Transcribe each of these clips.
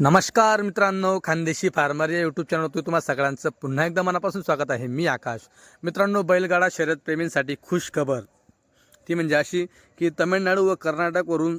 नमस्कार मित्रांनो खानदेशी फार्मर या यूट्यूब चॅनलवर तुम्हाला सगळ्यांचं पुन्हा एकदा मनापासून स्वागत आहे. मी आकाश. मित्रांनो बैलगाडा शर्यत प्रेमींसाठी खुश खबर. ती म्हणजे अशी की तमिळनाडू व कर्नाटकवरून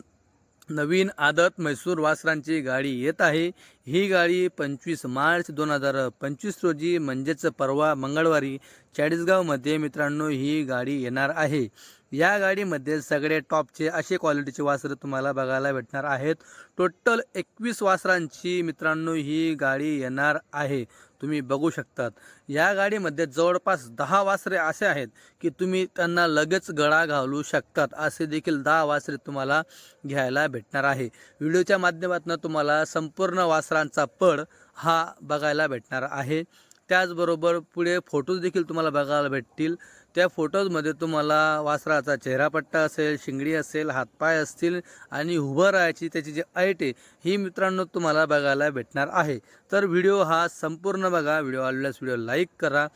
नवीन आदत म्हैसूर वासरांची गाडी येत आहे. ही गाडी पंचवीस मार्च दोन हजार पंचवीस रोजी म्हणजेच परवा मंगळवारी चाळीसगावमध्ये मित्रांनो ही गाडी येणार आहे. या गाडीमध्ये सगळे टॉपचे असे क्वालिटीचे वासरं तुम्हाला बघायला भेटणार आहेत. टोटल एकवीस वासरांची मित्रांनो ही गाडी येणार आहे. तुम्ही बघू शकतात. या गाडीमध्ये जवळपास दहा वासरे असे आहेत की तुम्ही त्यांना लगेच गळा घालू शकतात. असे देखील दहा वासरे तुम्हाला घ्यायला भेटणार आहे. व्हिडिओच्या माध्यमातून तुम्हाला संपूर्ण वासरांचा पड हा बघायला भेटणार आहे. त्याचबरोबर पुढे फोटोज देखील तुम्हाला बघायला भेटतील. त्या फोटोजमध्ये तुम्हाला वासराचा चेहरापट्टा असेल शिंगडी असेल हातपाय असतील आणि उभं राहायची त्याची जी ऐट आहे ही मित्रांनो तुम्हाला बघायला भेटणार आहे. तर व्हिडिओ हा संपूर्ण बघा. व्हिडिओ आवडल्यास व्हिडिओ लाईक करा.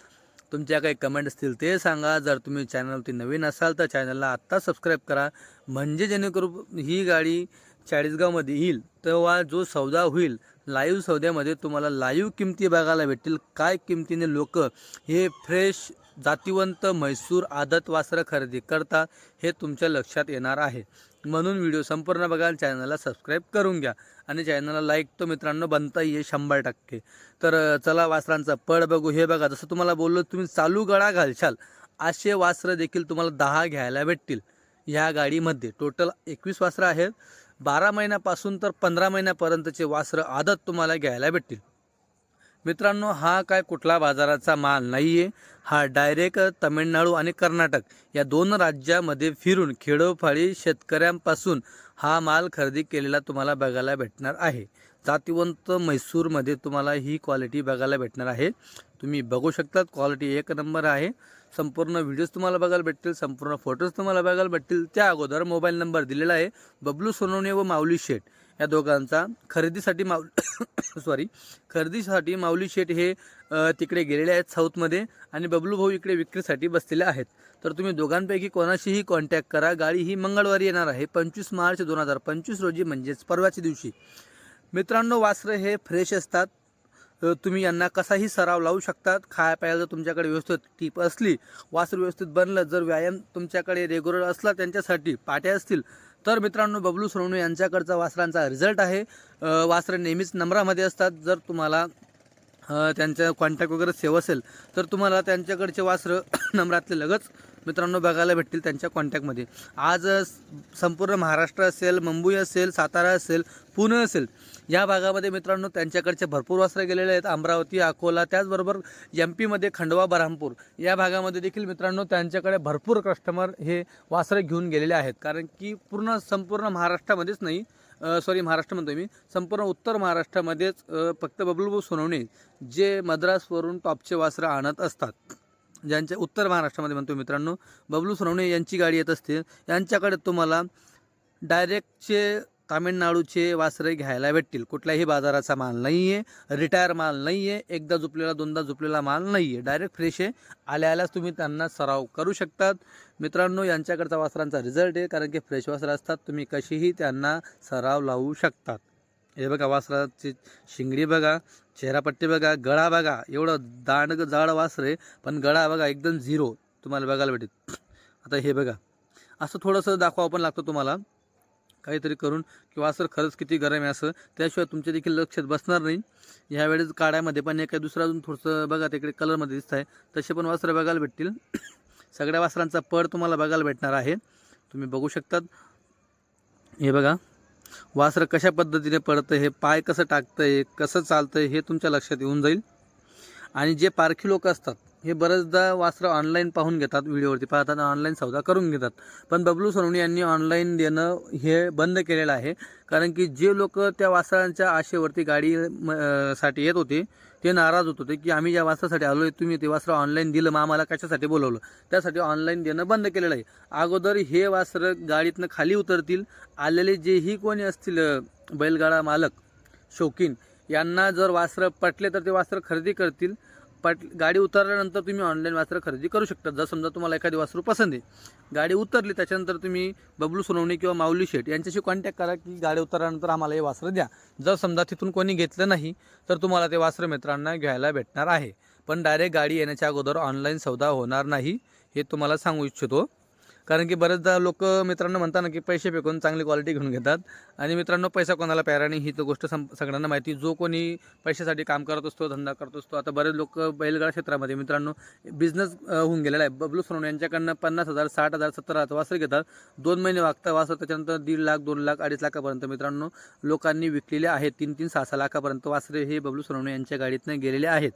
तुमच्या काही कमेंट असतील ते सांगा. जर तुम्ही चॅनलवरती नवीन असाल तर चॅनलला आत्ता सबस्क्राईब करा. म्हणजे जेणेकरून ही गाडी चाळीसगावमध्ये येईल तेव्हा जो सौदा होईल लाईव्ह सौद्यामध्ये तुम्हाला लाईव्ह किमती बघायला भेटतील. काय किमतीने लोक हे फ्रेश जातिवंत म्हैसूर आदत वासरं खरेदी करतात हे तुमच्या लक्षात येणार आहे. म्हणून व्हिडिओ संपूर्ण बघा चॅनलला सबस्क्राईब करून घ्या आणि चॅनलला लाईक तो मित्रांनो बनता येईल शंभर टक्के. तर चला वासरांचा पड बघू हे बघा जसं तुम्हाला बोललो तुम्ही चालू गळा घालशाल असे वासरं देखील तुम्हाला दहा घ्यायला भेटतील. ह्या गाडीमध्ये टोटल एकवीस वासरं आहेत. बारा महिन्यापासून तर पंधरा महिन्यापर्यंतचे वासरं आदत तुम्हाला घ्यायला भेटतील. मित्रांनो हा काय कुठला बाजाराचा माल नाही आहे हा डायरेक्ट तमिळनाडू आणि कर्नाटक या दोन राज्यामध्ये फिरून खेडोफाळी शेतकऱ्यांपासून हा माल खरेदी केलेला तुम्हाला बघायला भेटणार आहे. जातिवंत म्हैसूरमध्ये तुम्हाला ही क्वालिटी बघायला भेटणार आहे. तुम्ही बघू शकतात क्वालिटी एक नंबर आहे. संपूर्ण व्हिडिओज तुम्हाला बघायला भेटतील संपूर्ण फोटोज तुम्हाला बघायला भेटतील. त्या अगोदर मोबाईल नंबर दिलेला आहे. बबलू सोनवणे व माऊली शेठ या दोघांचा खरेदीसाठी माऊ सॉरी खरेदीसाठी माऊली शेठ हे तिकडे गेलेले आहेत साऊथमध्ये आणि बबलू भाऊ इकडे विक्रीसाठी बसलेले आहेत. तर तुम्ही दोघांपैकी कोणाशीही कॉन्टॅक्ट करा. गाडी ही मंगळवारी येणार आहे पंचवीस मार्च दोन हजार पंचवीस रोजी म्हणजेच परवाच्या दिवशी. मित्रांनो वासरं हे फ्रेश असतात. तुम्ही यांना कसाही सराव लावू शकतात. खाया प्यायला जर तुमच्याकडे व्यवस्थित टीप असली वासर व्यवस्थित बनलं जर व्यायाम तुमच्याकडे रेग्युलर असला त्यांच्यासाठी पाट्या असतील तर मित्रांनो बबलू सोनू यांच्याकडचा वासरांचा रिझल्ट आहे. वासरं नेहमीच नंबरामध्ये असतात. जर तुम्हाला त्यांचा कॉन्टॅक्ट वगैरे सेव असेल तर तुम्हाला त्यांच्याकडचे वासरं नंबरातले लगच मित्रांनो बघायला भेटतील त्यांच्या कॉन्टॅक्टमध्ये आज संपूर्ण महाराष्ट्र असेल मुंबई असेल सातारा असेल पुणे असेल या भागामध्ये मित्रांनो त्यांच्याकडचे भरपूर वासरे गेलेले आहेत. अमरावती अकोला त्याचबरोबर एम पीमध्ये खंडवा बऱ्हामपूर या भागामध्ये देखील मित्रांनो त्यांच्याकडे भरपूर कस्टमर हे वासरं घेऊन गेलेले आहेत. कारण की पूर्ण संपूर्ण महाराष्ट्रामध्येच नाही सॉरी महाराष्ट्र म्हणतो मी. संपूर्ण उत्तर महाराष्ट्रामध्येच फक्त बबलूभाऊ सोनवणे जे मद्रासवरून टॉपचे वासरं आणत असतात. ज्यांच्या उत्तर महाराष्ट्रामध्ये म्हणतो मित्रांनो बबलू सोनवणे यांची गाडी येत असते यांच्याकडे तुम्हाला डायरेक्टचे तामिळनाडूचे वासरे घ्यायला भेटतील. कुठल्याही बाजाराचा माल नाही आहे रिटायर माल नाही आहे एकदा झुपलेला दोनदा झुपलेला माल नाही आहे डायरेक्ट फ्रेश आहे. आल्या आल्याच तुम्ही त्यांना सराव करू शकतात. मित्रांनो यांच्याकडचा वासरांचा रिझल्ट आहे कारण की फ्रेश वासरं असतात. तुम्ही कशीही त्यांना सराव लावू शकतात. हे बघा वासराची शिंगडी बघा चेहरापट्टी बघा गळा बघा. एवढं दांड जाड वासरे पण गळा बघा एकदम झिरो तुम्हाला बघायला भेटेल. आता हे बघा. असं थोडंसं दाखवावं पण लागतं तुम्हाला. काहीतरी करून की वासर खरंच किती गरम आहे असं त्याशिवाय तुमच्या देखील लक्षात बसणार नाही. ह्यावेळेस काड्यामध्ये पण एक दुसरं अजून थोडंसं बघा तिकडे कलरमध्ये दिसत आहे तसे पण वासरं बघायला भेटतील. सगळ्या वासरांचा पड तुम्हाला बघायला भेटणार आहे. तुम्ही बघू शकतात. हे बघा वासरं कशा पद्धतीने पडतं हे पाय कसं टाकतं आहे कसं चालतं आहे हे तुमच्या लक्षात येऊन जाईल. आणि जे पारखी लोक असतात हे बरेचदा वासरं ऑनलाईन पाहून घेतात व्हिडिओवरती पाहतात ऑनलाईन सौदा करून घेतात. पण बबलू सोनवणे यांनी ऑनलाईन देणं हे बंद केलेलं आहे. कारण की जे लोक त्या वासरांच्या आशेवरती गाडी म, साठी येत होते ते नाराज होत होते की आम्ही ज्या वासरासाठी आलो आहे तुम्ही ते वासरं ऑनलाईन दिलं मग आम्हाला कशासाठी बोलवलं? त्यासाठी ऑनलाईन देणं बंद केलेलं आहे. अगोदर हे वासरं गाडीतनं खाली उतरतील. आलेले जेही कोणी असतील बैलगाडा मालक शौकीन यांना जर वासरं पटले तर ते वासरं खरेदी करतील. पाट गाडी उतरल्यानंतर तुम्ही ऑनलाईन वासरं खरेदी करू शकता. जर समजा तुम्हाला एखादी वासरू पसंत आहे गाडी उतरली त्याच्यानंतर तुम्ही बबलू सोनवणे किंवा माऊली शेठ यांच्याशी कॉन्टॅक्ट करा की गाडी उतरल्यानंतर आम्हाला हे वासरं द्या. जर समजा तिथून कोणी घेतलं नाही तर तुम्हाला ते वासरं मित्रांना घ्यायला भेटणार आहे. पण डायरेक्ट गाडी येण्याच्या अगोदर ऑनलाईन सौदा होणार नाही हे तुम्हाला सांगू इच्छितो. कारण की बरेचदा लोक मित्रांनो म्हणतात ना की पैसे फेकून चांगली क्वालिटी घेऊन घेतात. आणि मित्रांनो पैसा कोणाला प्यारा नाही ही तर गोष्ट सं सगळ्यांना माहिती. जो कोणी पैशासाठी काम करत असतो धंदा करत असतो आता बरेच लोक बैलगाडा क्षेत्रामध्ये मित्रांनो बिझनेस होऊन गेलेला आहे. बबलू सोनवणे यांच्याकडनं पन्नास हजार साठ हजार सत्तर हजार वासर घेतात. दोन महिने वागता वासर त्याच्यानंतर दीड लाख दोन लाख अडीच लाखापर्यंत मित्रांनो लोकांनी विकलेले आहेत. तीन तीन सहा सहा लाखापर्यंत वासरे हे बबलू सोनवणे यांच्या गाडीतनं गेलेले आहेत.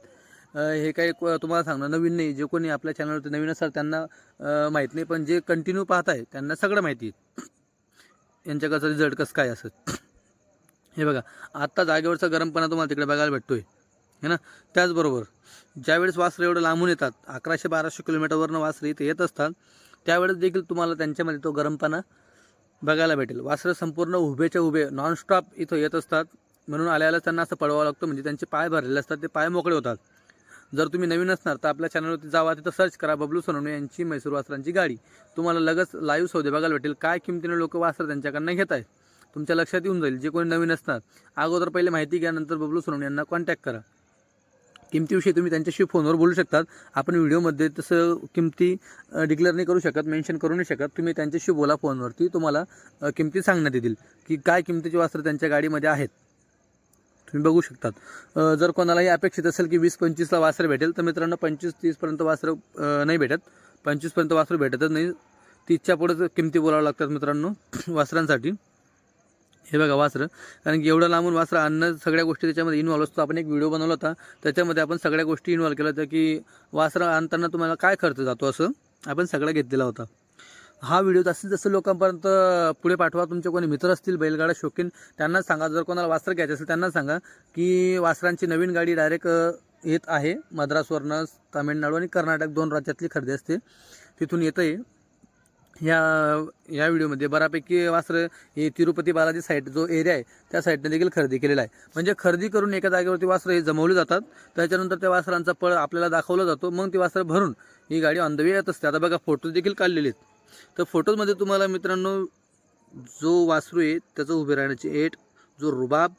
हे काही तुम्हाला सांगणं नवीन नाही जे कोणी आपल्या चॅनलवरती नवीन असाल त्यांना माहीत नाही पण जे कंटिन्यू पाहत आहे त्यांना सगळं माहिती आहे. यांच्याकडचं रिझल्ट कसं काय असत. हे बघा आत्ता जागेवरचा गरमपणा तुम्हाला तिकडे बघायला भेटतोय. है ना? त्याचबरोबर ज्यावेळेस वासरं एवढं लांबून येतात अकराशे बाराशे किलोमीटरवरनं वासरे इथे येत असतात त्यावेळेस देखील तुम्हाला त्यांच्यामध्ये तो गरमपणा बघायला भेटेल. वासरं संपूर्ण उभेच्या उभे नॉनस्टॉप इथं येत असतात. म्हणून आल्याला त्यांना असं पळवावं लागतं म्हणजे त्यांचे पाय भरलेले असतात ते पाय मोकळे होतात. जर तुम्ही नवीन असणार तर आपल्या चॅनलवरती जावा तिथं सर्च करा बबलू सोनवणे यांची म्हैसूर वासरांची गाडी. तुम्हाला लगेच लाईव्ह सौदे बघायला भेटेल. काय किमतीने लोक वासर त्यांच्याकडनं घेत आहेत? तुमच्या लक्षात येऊन जाईल. जे कोणी नवीन असणार अगोदर पहिले माहिती घ्या नंतर बबलू सोनवणे यांना कॉन्टॅक्ट करा. किमतीविषयी तुम्ही त्यांच्याशी फोनवर बोलू शकतात. आपण व्हिडिओमध्ये तसं किमती डिक्लेअर नाही करू शकत मेन्शन करू नाही शकत. तुम्ही त्यांच्याशी बोला फोनवरती तुम्हाला किमती सांगण्यात येतील की काय किमतीची वस्त्र त्यांच्या गाडीमध्ये आहेत. तुम्ही बघू शकतात. जर कोणालाही अपेक्षित असेल की वीस पंचवीसला वासरं भेटेल तर मित्रांनो पंचवीस तीसपर्यंत वासरं नाही भेटत. पंचवीसपर्यंत वासरं भेटतच नाही. तीसच्या पुढेच किमती बोलावं लागतात मित्रांनो वासरांसाठी. हे बघा वासरं. कारण की एवढं लांबून वासरं आणणं सगळ्या गोष्टी त्याच्यामध्ये इन्व्हॉल्व असतो. आपण एक व्हिडिओ बनवला होता. त्याच्यामध्ये आपण सगळ्या गोष्टी इन्व्हॉल्व केल्या होत्या की वासरं आणताना तुम्हाला काय खर्च जातो असं आपण सगळं घेतलेला होता. हा व्हिडिओ जास्तीत जास्त लोकांपर्यंत पुढे पाठवा. तुमचे कोणी मित्र असतील बैलगाडा शौकीन त्यांना सांगा. जर कोणाला वासर घ्यायचं असेल त्यांना सांगा की वासरांची नवीन गाडी डायरेक्ट येत आहे. मद्रासवरनं तामिळनाडू आणि कर्नाटक दोन राज्यातली खरेदी असते. तिथून येतं आहे या या व्हिडिओमध्ये बऱ्यापैकी वासरं हे तिरुपती बालाजी साईड जो एरिया आहे त्या साईडने देखील खरेदी केलेला आहे. म्हणजे खरेदी करून एका जागेवरती वास्त्र हे जमवले जातात. त्याच्यानंतर त्या वासरांचा पळ आपल्याला दाखवला जातो. मग ती वासरं भरून ही गाडी ऑन द वे येत असते. आता बघा फोटो देखील काढलेले आहेत. तर फोटोजमध्ये तुम्हाला मित्रांनो जो वासरू आहे त्याचं उभे राहण्याची एट जो रुबाब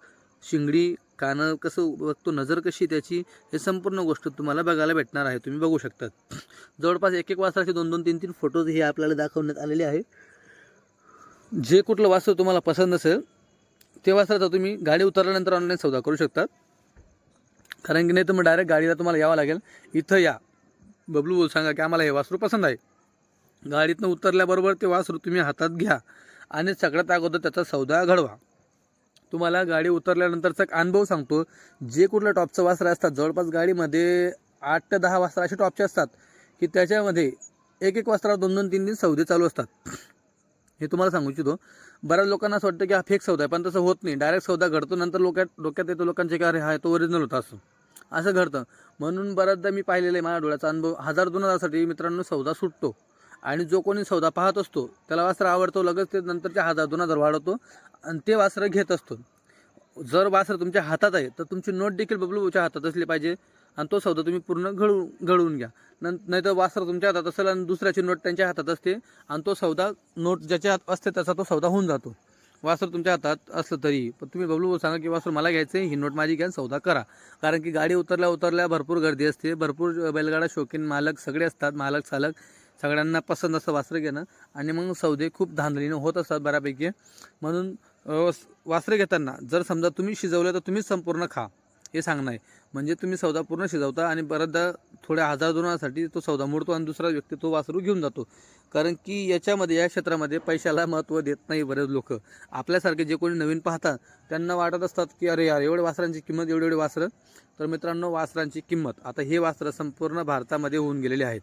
शिंगडी कानं कसं बघतो नजर कशी त्याची हे संपूर्ण गोष्ट तुम्हाला बघायला भेटणार आहे. तुम्ही बघू शकतात जवळपास एक एक वासराचे दोन दोन तीन तीन फोटोज हे आपल्याला दाखवण्यात आलेले आहे. जे कुठलं वासरू तुम्हाला पसंत असेल ते वासराचा तुम्ही गाडी उतरल्यानंतर ऑनलाईन सौदा करू शकतात कारण की नाही तर मग डायरेक्ट गाडीला तुम्हाला यावं लागेल. इथं या. बबलू बोल सांगा की आम्हाला हे वासरू पसंत आहे. गाडीतनं उतरल्याबरोबर ते वासरू तुम्ही हातात घ्या आणि सगळ्यात अगोदर त्याचा सौदा घडवा. तुम्हाला गाडी उतरल्यानंतरचा एक अनुभव सांगतो. जे कुठलं टॉपचं वासरं असतात जवळपास गाडीमध्ये आठ ते दहा वासरं असे टॉपचे असतात की त्याच्यामध्ये एक एक वासरावर दोन दोन तीन तीन सौदे चालू असतात. हे तुम्हाला सांगू इच्छितो. बऱ्याच लोकांना असं वाटतं की हा फेक सौदा आहे पण तसं होत नाही. डायरेक्ट सौदा घडतो नंतर लोक डोक्यात येतो लोकांचे की अरे हा तो ओरिजिनल होता असं. असं घडतं. म्हणून बऱ्याचदा मी पाहिलेलं आहे माझ्या डोळ्याचा अनुभव. हजार दोन हजारसाठी मित्रांनो सौदा सुटतो. आणि जो कोणी सौदा पाहत असतो त्याला वासरा आवडतो लगेच ते नंतरच्या हजार दोन हजार वाढवतो आणि ते वासरं घेत असतो. जर वासर तुमच्या हातात आहे तर तुमची नोट देखील बबलूच्या हातात असली पाहिजे आणि तो सौदा तुम्ही पूर्ण घडवून घडवून घ्या. नं नाही तर वासर तुमच्या हातात असेल आणि दुसऱ्याची नोट त्यांच्या हातात असते आणि तो सौदा नोट ज्याच्या हात असते त्याचा तो सौदा होऊन जातो. वासर तुमच्या हातात असलं तरी पण तुम्ही बबलू सांगा की वासर मला घ्यायचं आहे ही नोट माझी घ्या आणि सौदा करा. कारण की गाडी उतरल्या उतरल्या भरपूर गर्दी असते भरपूर बैलगाडा शौकीन मालक सगळे असतात मालक चालक सगळ्यांना पसंत असं वासरं घेणं. आणि मग सौदे खूप धांदलीनं होत असतात बऱ्यापैकी. म्हणून वासरं घेताना जर समजा तुम्ही शिजवलं तर तुम्हीच संपूर्ण खा हे सांगणं आहे. म्हणजे तुम्ही सौदा पूर्ण शिजवता आणि बऱ्याचदा थोड्या हजार दोनासाठी तो सौदा मोडतो आणि दुसरा व्यक्ती तो वासरू घेऊन जातो. कारण की याच्यामध्ये या क्षेत्रामध्ये पैशाला महत्त्व देत नाही बरेच लोक. आपल्यासारखे जे कोणी नवीन पाहतात त्यांना वाटत असतात की अरे यार एवढे वासरांची किंमत एवढे एवढे वासरं. तर मित्रांनो वासरांची किंमत. आता हे वासरं संपूर्ण भारतामध्ये होऊन गेलेले आहेत.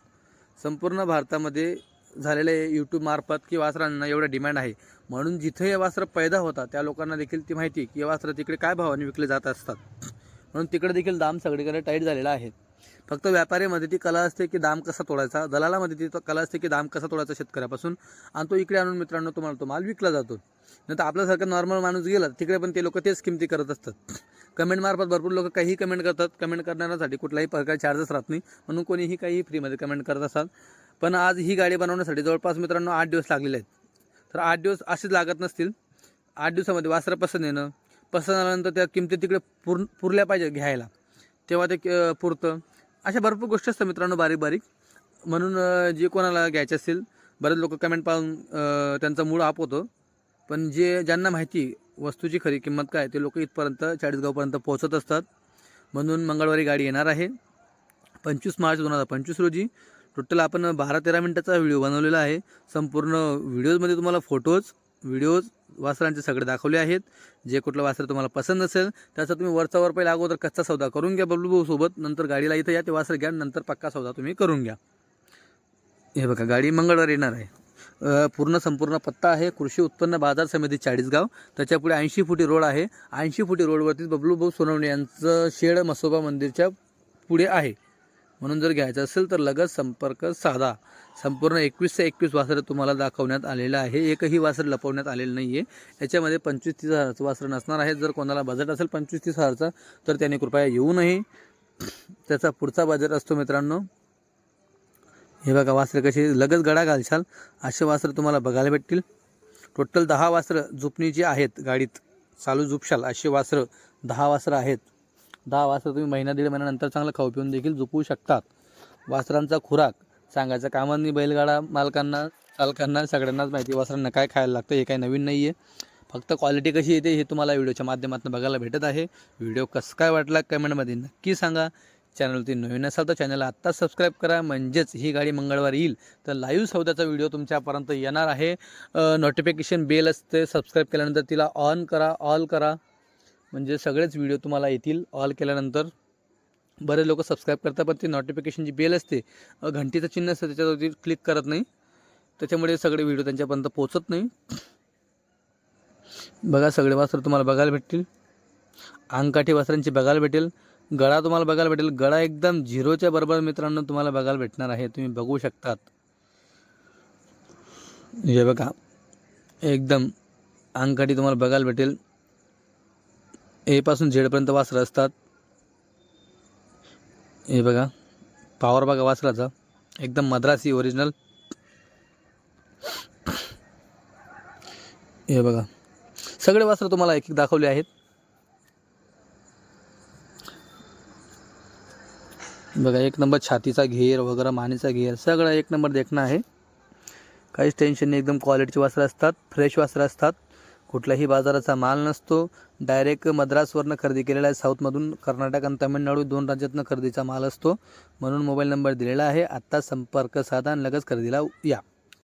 संपूर्ण भारतामध्ये झालेले यूट्यूबमार्फत की वासरांना एवढं डिमांड आहे. म्हणून जिथे हे वासरं पैदा होतात त्या लोकांना देखील ती माहिती की हे वासरं तिकडे काय भावाने विकले जात असतात. म्हणून तिकडे देखील दाम सगळीकडे टाईट झालेला आहे. फक्त व्यापारीमध्ये ती कला असते की दाम कसा तोडायचा दलालामध्ये ती कला असते की दाम कसा तोडायचा शेतकऱ्यापासून आणि तो इकडे आणून मित्रांनो तुम्हाला तो माल विकला जातो. नाही तर आपल्यासारखा नॉर्मल माणूस गेला तिकडे पण ते लोक तेच किमती करत असतात. कमेंटमार्फत भरपूर लोक काहीही कमेंट करतात. कमेंट करण्यासाठी कुठलाही प्रकार चार्जेस राहत नाही. म्हणून कोणीही काही फ्रीमध्ये कमेंट करत असाल. पण आज ही गाडी बनवण्यासाठी जवळपास मित्रांनो आठ दिवस लागलेले आहेत. तर आठ दिवस असेच लागत नसतील. आठ दिवसामध्ये वासरं पसंत येणं पसंत आल्यानंतर त्या किमती तिकडे पुर पुरल्या पाहिजे घ्यायला. तेव्हा ते पुरतं. अशा भरपूर गोष्टी असतात मित्रांनो बारीक बारीक. म्हणून जे कोणाला घ्यायचे असतील बरेच लोक कमेंट पाहून त्यांचा मूळ आप होतो. पण जे ज्यांना माहिती वस्तूची खरी किंमत काय ते लोक इथपर्यंत चाळीसगावपर्यंत पोहोचत असतात. म्हणून मंगळवारी गाडी येणार आहे. पंचवीस मार्च दोन हजार पंचवीस रोजी टोटल आपण बारा तेरा मिनटाचा व्हिडिओ बनवलेला आहे. संपूर्ण व्हिडिओजमध्ये तुम्हाला फोटोज व्हिडिओज वासरांचे सगळे दाखवले आहेत. जे कुठलं वासर तुम्हाला पसंत नसेल त्याचा तुम्ही वरचा वर पहिला अगोदर कच्चा सौदा करून घ्या बबलू भाऊ सोबत. नंतर गाडीला इथं या ते वासर घ्या नंतर पक्का सौदा तुम्ही करून घ्या. हे बघा गाडी मंगळवारी येणार आहे. पूर्ण संपूर्ण पत्ता आहे. कृषी उत्पन्न बाजार समिती चाळीसगाव. त्याच्यापुढे ऐंशी फुटी रोड आहे. ऐंशी फुटी रोडवरती बबलू भाऊ सोनवणे यांचं शेड मसोबा मंदिरच्या पुढे आहे. म्हणून जर घ्यायचं असेल तर लगत संपर्क साधा. संपूर्ण एकवीस ते एकवीस वासरं तुम्हाला दाखवण्यात आलेलं आहे. एकही वासर लपवण्यात आलेलं नाही आहे याच्यामध्ये पंचवीस तीस हजाराचं वासरं नसणार आहे जर कोणाला बजेट असेल पंचवीस तीस हजारचा तर त्याने कृपया येऊ नये. त्याचा पुढचा बजेट असतो मित्रांनो. हे बघा वासरं कसे लगेच गडा घालशाल असे वासरं तुम्हाला बघायला भेटतील. टोटल दहा वासरं झुपणीची आहेत गाडीत. चालू झुपशाल असे वासरं दहा वासरं आहेत. दहा वासरं तुम्ही महिना दीड महिन्यानंतर चांगलं खाऊ पिऊन देखील झोपवू शकतात. वासरांचा खुराक सांगायचा कामांनी बैलगाडा मालकांना चालकांना सगळ्यांनाच माहिती आहे वासरांना काय खायला लागतं हे काही नवीन नाही आहे फक्त क्वालिटी कशी येते हे तुम्हाला व्हिडिओच्या माध्यमातून बघायला भेटत आहे. व्हिडिओ कसं काय वाटला कमेंटमध्ये नक्की सांगा. चॅनलवरती नवीन असाल तर चॅनलला आत्ताच सबस्क्राईब करा. म्हणजेच ही गाडी मंगळवार येईल. तर लाईव्ह सौद्याचा व्हिडिओ तुमच्यापर्यंत येणार आहे. नोटिफिकेशन बेल असते. सबस्क्राईब केल्यानंतर तिला ऑन करा ऑल करा. म्हणजे सगळेच व्हिडिओ तुम्हाला येतील ऑल केल्यानंतर. बरेच लोक सबस्क्राईब करतात पण ती नोटिफिकेशनची बेल असते. घंटीचं चिन्ह असतं त्याच्यावरती क्लिक करत नाही. त्याच्यामुळे सगळे व्हिडिओ त्यांच्यापर्यंत पोचत नाही. बघा सगळे वासर तुम्हाला बघायला भेटतील. अंगकाठी वासरांची बघायला भेटेल. गळा तुम्हाला बघायला भेटेल. गळा एकदम झिरोच्या बरोबर मित्रांनो तुम्हाला बघायला भेटणार आहे. तुम्ही बघू शकतात. हे बघा. एकदम अंगठी तुम्हाला बघायला भेटेल. एपासून झेडपर्यंत वासरं असतात. हे बघा. पावर बघा वासराचा. एकदम मद्रासी ओरिजिनल हे बघा. सगळे वासरं तुम्हाला एक एक दाखवले आहेत. बघा एक नंबर छातीचा घेर वगैरे मानेचा घेर सगळं एक नंबर देखणं आहे. काहीच टेन्शन नाही एकदम क्वालिटीचे वासरं असतात फ्रेश वासरं असतात. कुठल्याही बाजाराचा माल नसतो. डायरेक्ट मद्रासवरनं खरेदी केलेला आहे साऊथमधून कर्नाटक आणि तामिळनाडू दोन राज्यातनं खरेदीचा माल असतो. म्हणून मोबाईल नंबर दिलेला आहे. आत्ता संपर्क साधा आणि लगेच खरेदीला या.